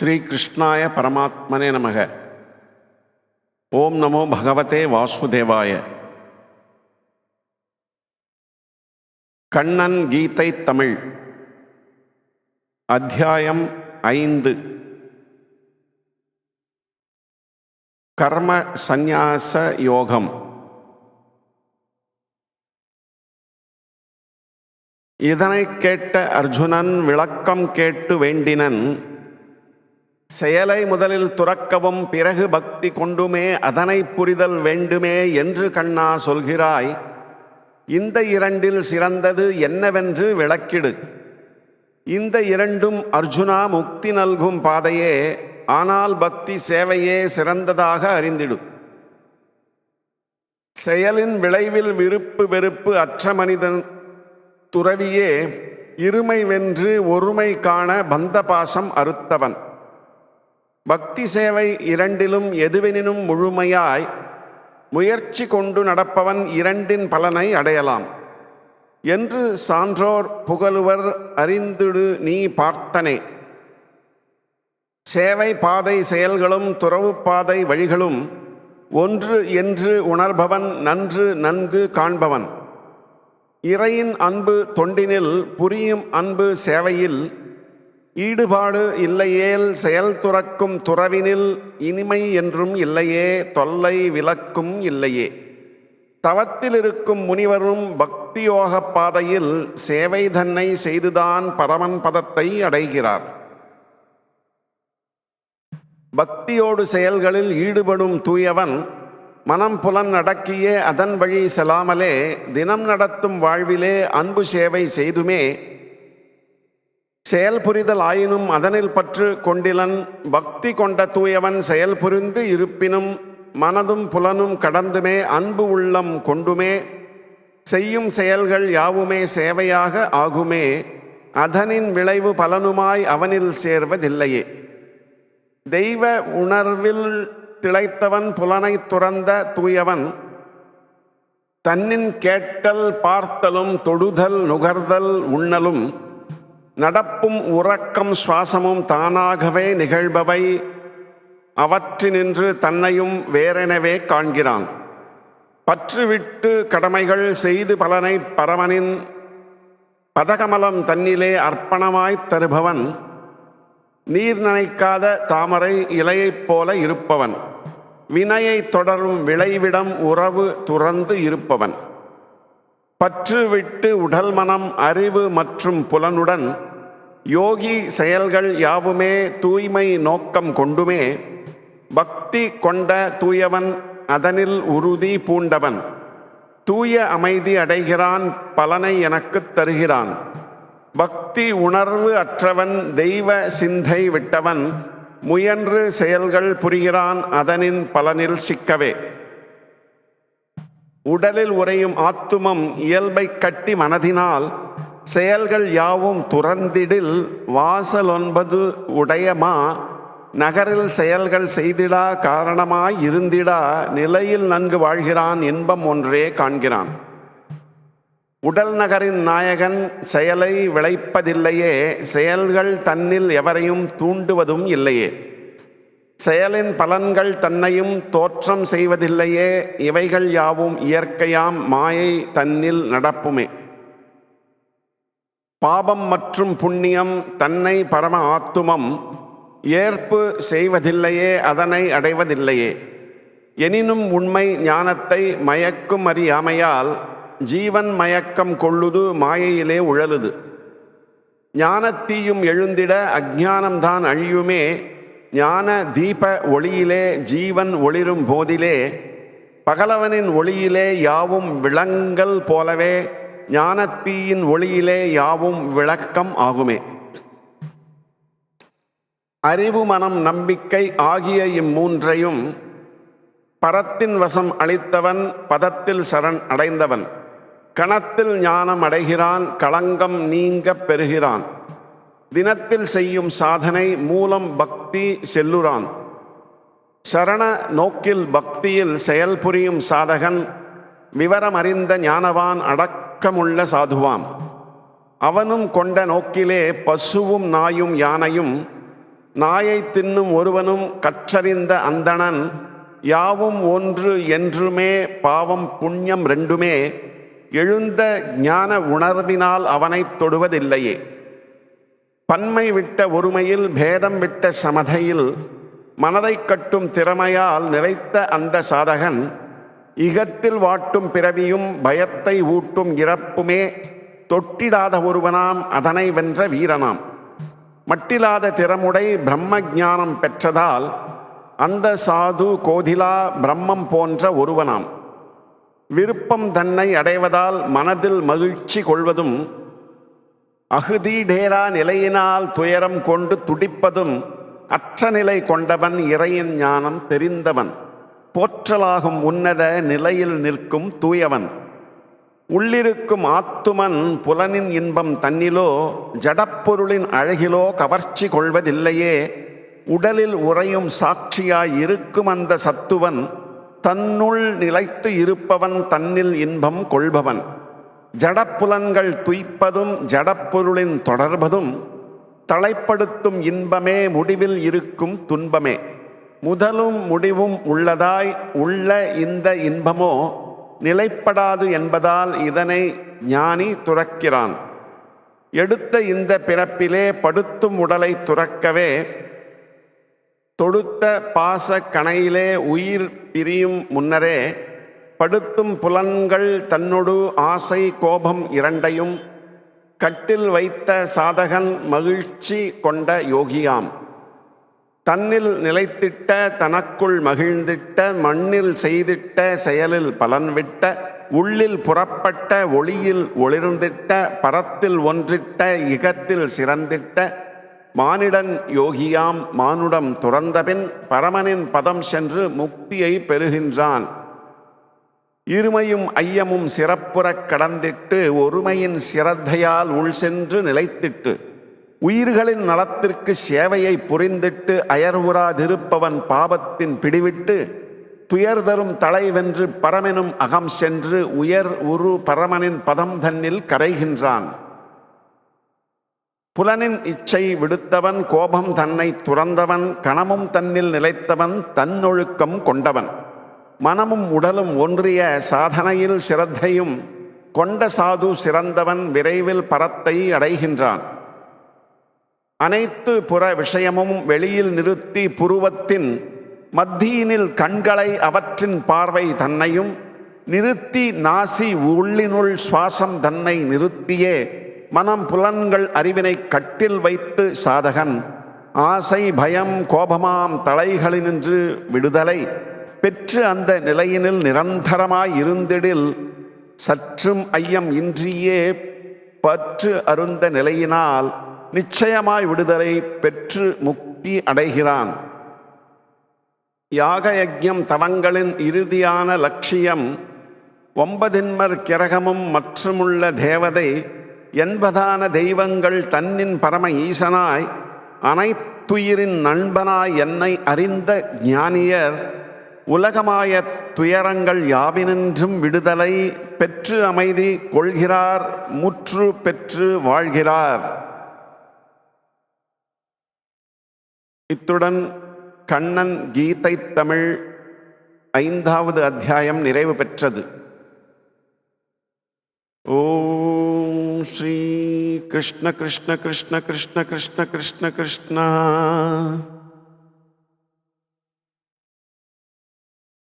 ஸ்ரீகிருஷ்ணாய பரமாத்மனே நமக. ஓம் நமோ பகவதே வாசுதேவாய. கண்ணன் கீதை தமிழ். அத்தியாயம் ஐந்து. கர்ம சந்நியாச யோகம். இதனை கேட்ட அர்ஜுனன் விளக்கம் கேட்டு வேண்டினன் செயலை முதலில் துறக்கவும் பிறகு பக்தி கொண்டுமே அதனை புரிதல் வேண்டுமே என்று கண்ணா சொல்கிறாய். இந்த இரண்டில் சிறந்தது என்னவென்று விளக்கிடு. இந்த இரண்டும் அர்ஜுனா முக்தி நல்கும் பாதையே ஆனால் பக்தி சேவையே சிறந்ததாக அறிந்திடு. செயலின் விளைவில் விருப்பு வெறுப்பு அற்ற மனிதன் துறவியே இருமை வென்று ஒருமை காண பந்த பாசம் அறுத்தவன். பக்தி சேவை இரண்டிலும் எதுவெனினும் முழுமையாய் முயற்சி கொண்டு நடப்பவன் இரண்டின் பலனை அடையலாம். என்று சான்றோர் புகழுவர் அறிந்துடு நீ பார்த்தனே. சேவை பாதை செயல்களும் துறவு பாதை வழிகளும் ஒன்று என்று உணர்பவன் நன்று நன்கு காண்பவன். இறையின் அன்பு தொண்டினில் புரியும் அன்பு சேவையில் ஈடுபாடு இல்லையேல் செயல் துறக்கும் துறவினில் இனிமை என்றும் இல்லையே தொல்லை விளக்கும் இல்லையே. தவத்தில் இருக்கும் முனிவரும் பக்தியோக பாதையில் சேவை தன்னை செய்துதான் பரமன் பதத்தை அடைகிறார். பக்தியோடு செயல்களில் ஈடுபடும் தூயவன் மனம் புலன் அடக்கியே அதன் வழி செல்லாமலே தினம் நடத்தும் வாழ்விலே அன்பு சேவை செய்துமே செயல் புரிதல் ஆயினும் அதனில் பற்று கொண்டிலன் பக்தி கொண்ட தூயவன் செயல் புரிந்து இருப்பினும் மனதும் புலனும் கடந்துமே அன்பு உள்ளம் கொண்டுமே செய்யும் செயல்கள் யாவுமே சேவையாக ஆகுமே அதனின் விளைவு பலனுமாய் அவனில் சேர்வதில்லையே. தெய்வ உணர்வில் திளைத்தவன் புலனை துறந்த தூயவன் தன்னின் கேட்டல் பார்த்தலும் தொடுதல் நுகர்தல் உண்ணலும் நடப்பும் உறக்கம் சுவாசமும் தானாகவே நிகழ்பவை. அவற்றினின்று தன்னையும் வேறெனவே காண்கிறான். பற்றுவிட்டு கடமைகள் செய்து பலனை பரமனின் பதகமலம் தன்னிலே அர்ப்பணமாய்த் தருபவன். நீர் நனைக்காத தாமரை இலையைப் போல இருப்பவன். வினையை தொடரும் விளைவிடம் உறவு துறந்து இருப்பவன். பற்று விட்டு உடல் மனம் அறிவு மற்றும் புலனுடன் யோகி செயல்கள் யாவுமே தூய்மை நோக்கம் கொண்டுமே பக்தி கொண்ட தூயவன் அதனில் உறுதி பூண்டவன். தூய அமைதி அடைகிறான் பலனை எனக்குத் தருகிறான். பக்தி உணர்வு அற்றவன் தெய்வ சிந்தை விட்டவன் முயன்று செயல்கள் புரிகிறான் அதனின் பலனில் சிக்கவே. உடலில் உறையும் ஆத்துமம் இயல்பை கட்டி மனதினால் செயல்கள் யாவும் துறந்திடில் வாசல் ஒன்பது உடையமா? நகரில் செயல்கள் செய்திடா காரணமாய் இருந்திடா நிலையில் நன்கு வாழ்கிறான் இன்பம் ஒன்றே காண்கிறான். உடல் நகரின் நாயகன் செயலை விளைப்பதில்லையே செயல்கள் தன்னில் எவரையும் தூண்டுவதும் இல்லையே. செயலின் பலன்கள் தன்னையும் தோற்றம் செய்வதில்லையே இவைகள் யாவும் இயற்கையாம் மாயை தன்னில் நடப்புமே. பாபம் மற்றும் புண்ணியம் தன்னை பரம ஆத்துமம். ஏற்பு செய்வதில்லையே அதனை அடைவதில்லையே. எனினும் உண்மை ஞானத்தை மயக்கும் அறியாமையால் ஜீவன் மயக்கம் கொள்ளுது மாயையிலே உழலுது. ஞானத்தீயும் எழுந்திட அஜானம்தான் அழியுமே ஞான தீப ஒளியிலே ஜீவன் ஒளிரும் போதிலே பகலவனின் ஒளியிலே யாவும் விளங்கல் போலவே ஞானத்தீயின் ஒளியிலே யாவும் விளக்கம் ஆகுமே. அறிவு மனம் நம்பிக்கை ஆகிய இம்மூன்றையும் பரத்தின் வசம் அளித்தவன் பதத்தில் சரண் அடைந்தவன். கணத்தில் ஞானம் அடைகிறான் களங்கம் நீங்க பெறுகிறான். தினத்தில் செய்யும் சாதனை மூலம் பக்தி செல்லுறான். சரண நோக்கில் பக்தியில் செயல்புரியும் சாதகன் விவரமறிந்த ஞானவான் அடக் அடக்கமுள்ள சாதுவாம். அவனும் கொண்ட நோக்கிலே பசுவும் நாயும் யானையும் நாயை தின்னும் ஒருவனும் கற்றறிந்த அந்தணன் யாவும் ஒன்று என்றுமே பாவம் புண்ணியம் ரெண்டுமே எழுந்த ஞான உணர்வினால் அவனைத் தொடுவதில்லையே. பன்மை விட்ட ஒருமையில் பேதம் விட்ட சமதையில் மனதை கட்டும் திறமையால் நிறைத்த அந்த சாதகன் இகத்தில் வாட்டும் பிறவியும் பயத்தை ஊட்டும் இறப்புமே தொட்டிடாத ஒருவனாம் அதனை வென்ற வீரனாம். மட்டிலாத திறமுடை பிரம்ம ஞானம் பெற்றதால் அந்த சாது கோதிலா பிரம்மம் போன்ற ஒருவனாம். விருப்பம் தன்னை அடைவதால் மனதில் மகிழ்ச்சி கொள்வதும் அகுதி டேரா நிலையினால் துயரம் கொண்டு துடிப்பதும் அற்ற நிலை கொண்டவன் இறையின் ஞானம் தெரிந்தவன். போற்றலாகும் உன்னத நிலையில் நிற்கும் தூயவன். உள்ளிருக்கும் ஆத்துமன் புலனின் இன்பம் தன்னிலோ ஜடப்பொருளின் அழகிலோ கவர்ச்சி கொள்வதில்லையே. உடலில் உறையும் சாட்சியாய் இருக்கும் அந்த சத்துவன் தன்னுள் நிலைத்து இருப்பவன் தன்னில் இன்பம் கொள்பவன். ஜடப்புலன்கள் துய்ப்பதும் ஜடப்பொருளின் தொடர்பதும் தலைப்படுத்தும் இன்பமே முடிவில் இருக்கும் துன்பமே. முதலும் முடிவும் உள்ளதாய் உள்ள இந்த இன்பமோ நிலைப்படாது என்பதால் இதனை ஞானி துறக்கிறான். எடுத்த இந்த பிறப்பிலே படுத்தும் உடலை துறக்கவே தொடுத்த பாச கணையிலே உயிர் பிரியும் முன்னரே படுத்தும் புலன்கள் தன்னொடு ஆசை கோபம் இரண்டையும் கட்டில் வைத்த சாதகன் மகிழ்ச்சி கொண்ட யோகியாம். தன்னில் நிலைத்திட்ட தனக்குள் மகிழ்ந்திட்ட மண்ணில் செய்திட்ட செயலில் பலன் விட்ட உள்ளில் புறப்பட்ட ஒளியில் ஒளிர்ந்திட்ட பரத்தில் ஒன்றிட்ட இகத்தில் சிறந்திட்ட மானிடன் யோகியாம் மானுடம் துறந்தபின் பரமனின் பதம் சென்று முக்தியை பெறுகின்றான். இருமையும் ஐயமும் சிறப்புறக் கடந்திட்டு ஒருமையின் சிரத்தையால் உள் சென்று நிலைத்திட்டு உயிர்களின் நலத்திற்கு சேவையை புரிந்திட்டு அயர்வுறாதிருப்பவன் பாவத்தின் பிடிவிட்டு துயர் தரும் தலைவென்று பரமெனும் அகம் சென்று உயர் உரு பரமனின் பதம் தன்னில் கரைகின்றான். புலனின் இச்சை விடுத்தவன் கோபம் தன்னை துறந்தவன் கணமும் தன்னில் நிலைத்தவன் தன்னொழுக்கம் கொண்டவன். மனமும் உடலும் ஒன்றிய சாதனையில் சிரத்தையும் கொண்ட சாது சிறந்தவன் விரைவில் பரத்தை அடைகின்றான். அனைத்து புற விஷயமும் வெளியில் நிறுத்தி புருவத்தின் மத்தியினில் கண்களை அவற்றின் பார்வை தன்னையும் நிறுத்தி நாசி உள்ளினுள் சுவாசம் தன்னை நிறுத்தியே மனம் புலன்கள் அறிவினை கட்டில் வைத்து சாதகன் ஆசை பயம் கோபமாம் தலைகளினின்று விடுதலை பெற்று அந்த நிலையினில் நிரந்தரமாய் இருந்திடில் சற்றும் ஐயம் இன்றியே பற்று அருந்த நிலையினால் நிச்சயமாய் விடுதலை பெற்று முக்தி அடைகிறான். யாக யஜ்யம் தவங்களின் இறுதியான லட்சியம் ஒன்பதின்மர் கிரகமும் மற்றுமுள்ள தேவதை என்பதான தெய்வங்கள் தன்னின் பரம ஈசனாய் அனைத்துயிரின் நண்பனாய் என்னை அறிந்த ஞானியர் உலகமாய துயரங்கள் யாவினின்றும் விடுதலை பெற்று அமைதி கொள்கிறார் முற்று பெற்று வாழ்கிறார். இத்துடன் கண்ணன் கீதை தமிழ் ஐந்தாவது அத்தியாயம் நிறைவு பெற்றது. ஓம் ஸ்ரீ கிருஷ்ண கிருஷ்ண கிருஷ்ண கிருஷ்ண கிருஷ்ண கிருஷ்ண கிருஷ்ண.